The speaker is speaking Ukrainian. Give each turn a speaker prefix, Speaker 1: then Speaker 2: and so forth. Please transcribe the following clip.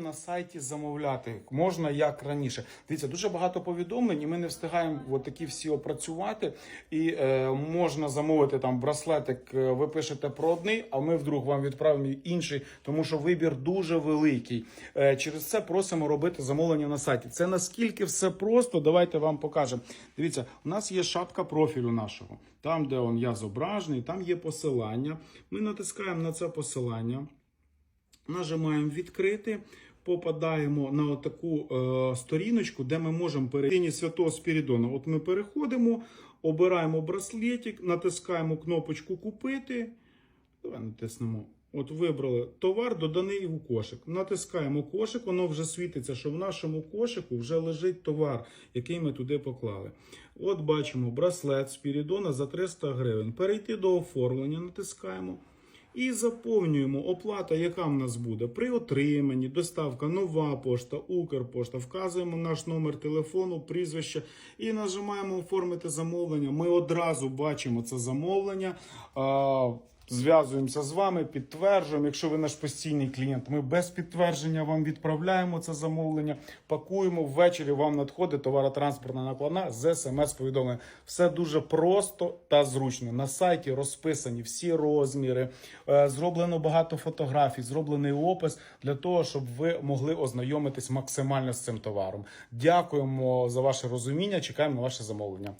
Speaker 1: На сайті замовляти можна як раніше. Дивіться, дуже багато повідомлень, і ми не встигаємо от такі всі опрацювати. І е, можна замовити там браслетик. е, Ви пишете про одний, а ми вдруг вам відправимо інший, тому що вибір дуже великий. Е, через це просимо робити замовлення на сайті. Це наскільки все просто. Давайте вам покажемо. Дивіться, у нас є шапка профілю нашого. Там, де он я зображений, там є посилання. Ми натискаємо на це посилання. Нажимаємо відкрити, попадаємо на таку е, сторіночку, де ми можемо перейти святого Спірідона. От ми переходимо, обираємо браслетик, натискаємо кнопочку Купити. Давай натиснемо. От вибрали товар, доданий у кошик. Натискаємо кошик, воно вже світиться, що в нашому кошику вже лежить товар, який ми туди поклали. От бачимо браслет Спірідона за 300 гривень. Перейти до оформлення, натискаємо. І заповнюємо оплата, яка в нас буде при отриманні, доставка, нова пошта, Укрпошта. Вказуємо наш номер телефону, прізвище і нажимаємо оформити замовлення. Ми одразу бачимо це замовлення. Зв'язуємося з вами, підтверджуємо. Якщо ви наш постійний клієнт, ми без підтвердження вам відправляємо це замовлення, пакуємо ввечері. Вам надходить товаротранспортна накладна з смс-повідомлення. Все дуже просто та зручно. На сайті розписані всі розміри, е, зроблено багато фотографій, зроблений опис для того, щоб ви могли ознайомитись максимально з цим товаром. Дякуємо за ваше розуміння. Чекаємо на ваше замовлення.